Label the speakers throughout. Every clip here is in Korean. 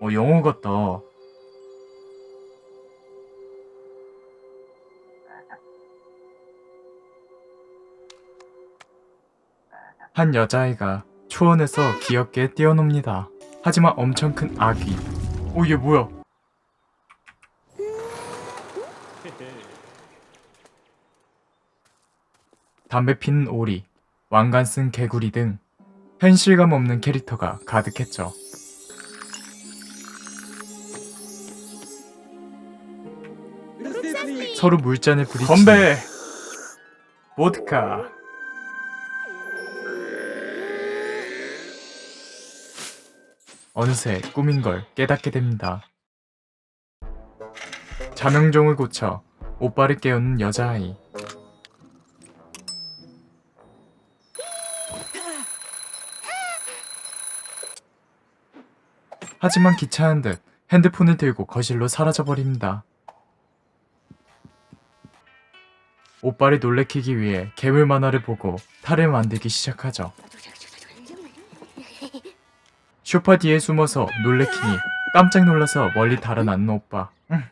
Speaker 1: 어, 영어 같다. 한 여자아이가 초원에서 귀엽게 뛰어놉니다. 하지만 엄청 큰 아귀. 오, 얘 뭐야? 담배 피는 오리, 왕관 쓴 개구리 등 현실감 없는 캐릭터가 가득했죠. 서로 물잔을 부리치 건배! 보드카 어느새 꿈인 걸 깨닫게 됩니다. 자명종을 고쳐 오빠를 깨우는 여자아이 하지만 귀찮은 듯 핸드폰을 들고 거실로 사라져버립니다. 오빠를 놀래키기 위해 괴물 만화를 보고 탈을 만들기 시작하죠. 쇼파 뒤에 숨어서 놀래키니 깜짝 놀라서 멀리 달아나는 오빠. 응.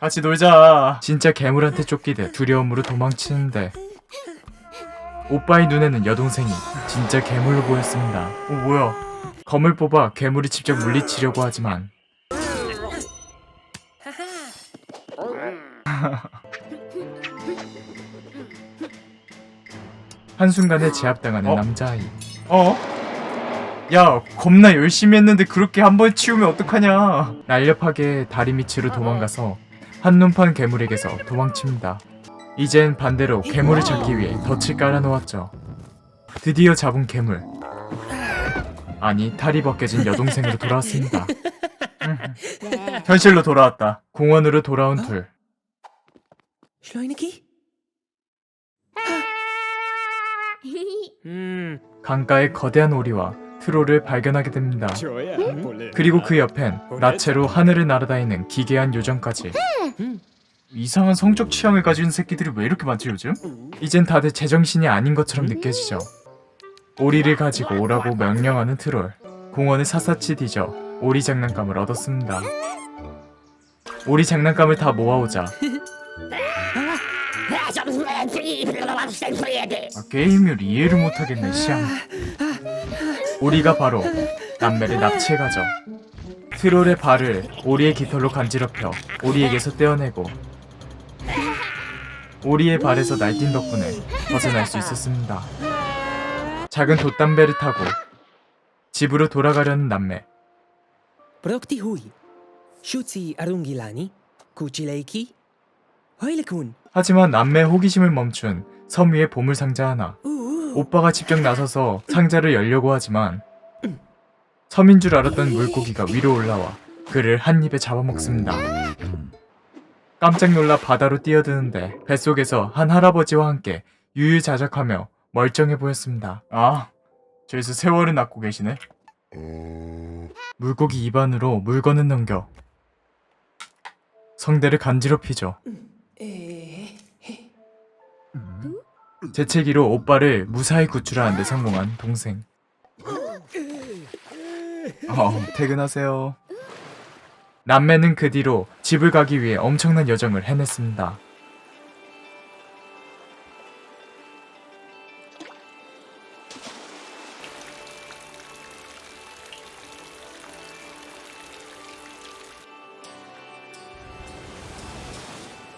Speaker 1: 같이 놀자. 진짜 괴물한테 쫓기듯 두려움으로 도망치는데 오빠의 눈에는 여동생이 진짜 괴물로 보였습니다. 어 뭐야? 검을 뽑아 괴물이 직접 물리치려고 하지만 한순간에 제압당하는
Speaker 2: 어?
Speaker 1: 남자아이. 어? 야, 겁나 열심히 했는데 그렇게 한 번 치우면 어떡하냐. 날렵하게 다리 밑으로 도망가서 한눈판 괴물에게서 도망칩니다. 이젠 반대로 괴물을 잡기 위해 덫을 깔아놓았죠. 드디어 잡은 괴물. 아니, 탈이 벗겨진 여동생으로 돌아왔습니다. 현실로 돌아왔다. 공원으로 돌아온 둘.
Speaker 3: Schleuniki? 음,
Speaker 1: 강가의 거대한 오리와 트롤을 발견하게 됩니다. 그리고 그 옆엔 나체로 하늘을 날아다니는 기괴한 요정까지. 이상한 성적 취향을 가진 새끼들이 왜 이렇게 많지 요즘? 이젠 다들 제정신이 아닌 것처럼 느껴지죠. 오리를 가지고 오라고 명령하는 트롤. 공원을 샅샅이 뒤져 오리 장난감을 얻었습니다. 오리 장난감을 다 모아오자 아, 게임을 이해를 못하겠네 시앙. 오리가 바로 남매를 납치해가죠. 트롤의 발을 오리의 깃털로 간지럽혀 오리에게서 떼어내고 오리의 발에서 날뛴 덕분에 벗어날 수 있었습니다. 작은 돛담배를 타고 집으로 돌아가려는 남매.
Speaker 3: Hui. Shutsi arungilani. Kuchileiki. Hoilekun.
Speaker 1: 하지만 남매의 호기심을 멈춘 섬 위의 보물 상자 하나. 오빠가 직접 나서서 상자를 열려고 하지만 섬인 줄 알았던 물고기가 위로 올라와 그를 한 입에 잡아먹습니다. 깜짝 놀라 바다로 뛰어드는데 뱃속에서 한 할아버지와 함께 유유자적하며 멀쩡해 보였습니다. 아, 저기서 세월을 낳고 계시네. 물고기 입안으로 물건을 넘겨 성대를 간지럽히죠.
Speaker 3: Eh,
Speaker 1: 재채기로 오빠를 무사히 구출하는데 성공한 동생. 어, 퇴근하세요. 남매는 그 뒤로 집을 가기 위해 엄청난 여정을 해냈습니다.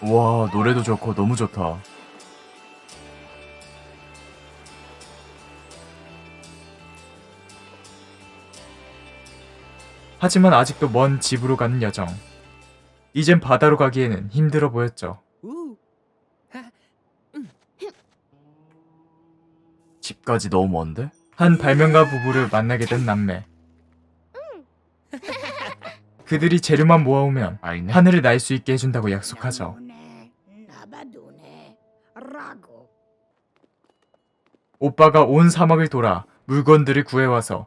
Speaker 1: 와, 노래도 좋고 너무 좋다. 하지만 아직도 먼 집으로 가는 여정. 이젠 바다로 가기에는 힘들어 보였죠. 집까지 너무 먼데? 한 발명가 부부를 만나게 된 남매. 그들이 재료만 모아오면 하늘을 날 수 있게 해준다고 약속하죠. 오빠가 온 사막을 돌아 물건들을 구해와서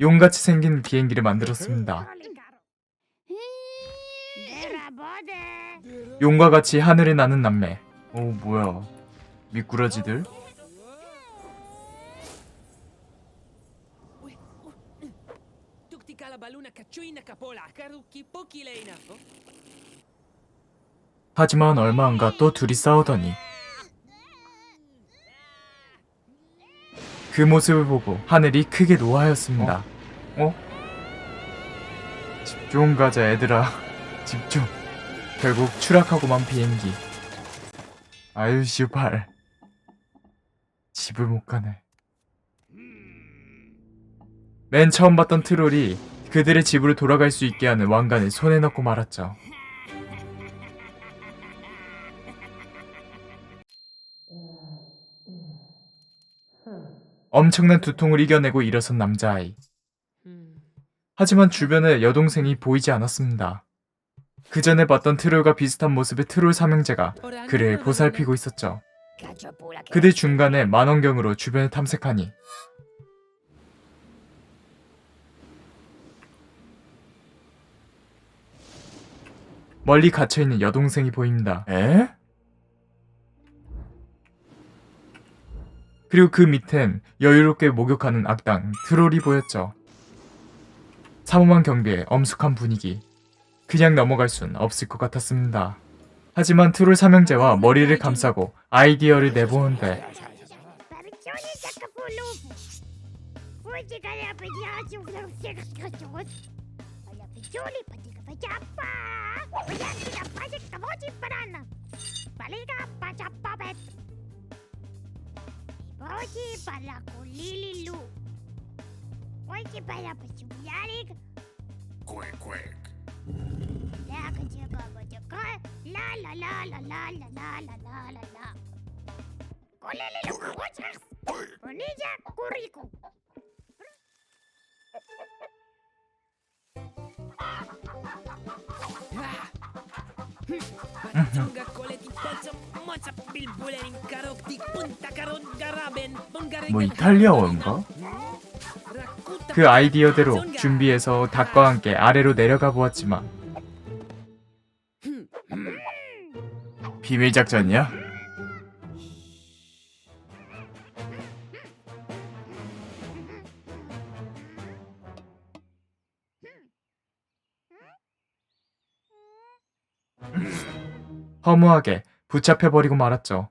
Speaker 1: 용같이 생긴 비행기를 만들었습니다. 용과 같이 하늘을 나는 남매. 오 뭐야 미꾸라지들? 하지만 얼마 안가 또 둘이 싸우더니 그 모습을 보고 하늘이 크게 노하였습니다. 어? 집중 가자 얘들아. 집중. 결국 추락하고만 비행기. 아유 씨발. 집을 못 가네. 맨 처음 봤던 트롤이 그들의 집으로 돌아갈 수 있게 하는 왕관을 손에 넣고 말았죠. 엄청난 두통을 이겨내고 일어선 남자아이. 하지만 주변에 여동생이 보이지 않았습니다. 그 전에 봤던 트롤과 비슷한 모습의 트롤 삼형제가 그를 보살피고 있었죠. 그들 중간에 만원경으로 주변을 탐색하니 멀리 갇혀있는 여동생이 보입니다. 에? 그리고 그 밑엔 여유롭게 목욕하는 악당 트롤이 보였죠. 삼엄한 경비에 엄숙한 분위기. 그냥 넘어갈 순 없을 것 같았습니다. 하지만 트롤 삼형제와 머리를 감싸고 아이디어를 내보는데
Speaker 2: Oye, para Colililu. Oye, para Pachuliarik.
Speaker 4: Quick, quick.
Speaker 2: La la la la la la la la la la la la. Colililu, guachas. Bonilla, currico.
Speaker 3: Ah!
Speaker 1: 뭐 이탈리아어인가? 그 아이디어대로 준비해서 닭과 함께 아래로 내려가 보았지만 비밀 작전이야? 허무하게 붙잡혀버리고 말았죠.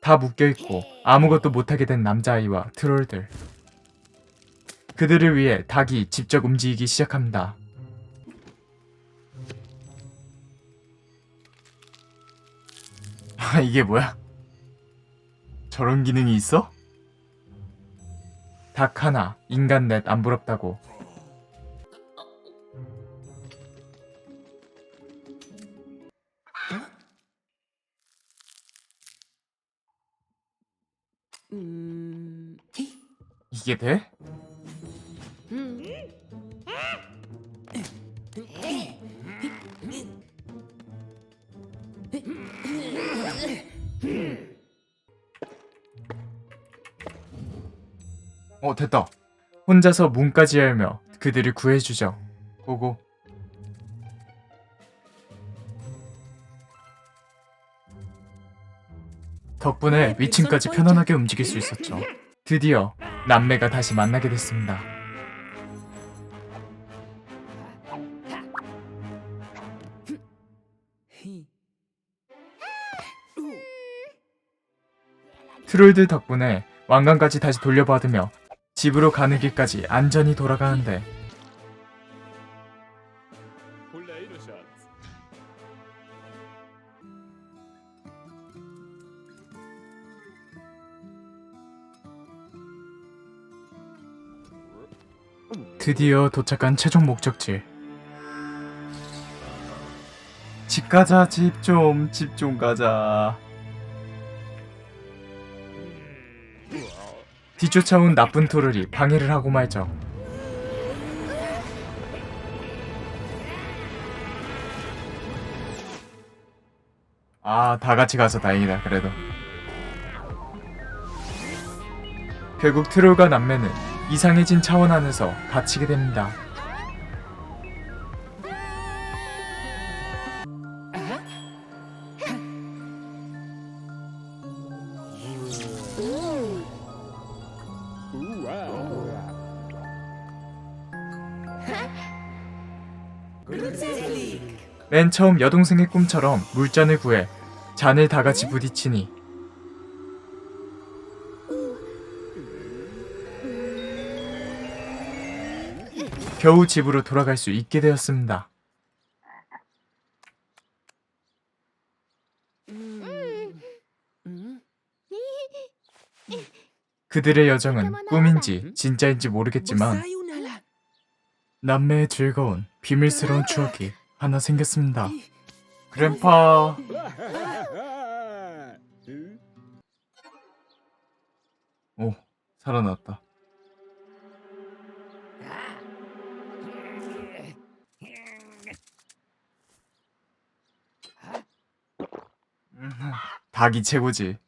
Speaker 1: 다 묶여있고 아무것도 못하게 된 남자아이와 트롤들. 그들을 위해 닭이 직접 움직이기 시작합니다. 아, 이게 뭐야? 저런 기능이 있어? 닭 하나, 인간 넷 안 부럽다고. 이게 돼? 어, 됐다. 혼자서 문까지 열며 그들을 구해주죠. 고고. 덕분에 위층까지 편안하게 움직일 수 있었죠. 드디어 남매가 다시 만나게 됐습니다.
Speaker 3: 히.
Speaker 1: 트롤들 덕분에 왕관까지 다시 돌려받으며 집으로 가는 길까지 안전히 돌아가는데 드디어 도착한 최종 목적지. 집 가자, 집 좀, 집 좀 가자. 뒤쫓아온 나쁜 토르리 방해를 하고 말죠. 아, 다 같이 가서 다행이다, 그래도. 결국 트롤과 남매는 이상해진 차원 안에서 갇히게 됩니다. 맨 처음 여동생의 꿈처럼 물잔을 구해 잔을 다 같이 부딪히니 겨우 집으로 돌아갈 수 있게 되었습니다. 그들의 여정은 꿈인지 진짜인지 모르겠지만. 남매의 즐거운 비밀스러운 추억이 하나 생겼습니다. 그랜파 오 살아났다. 음, 닭이 최고지.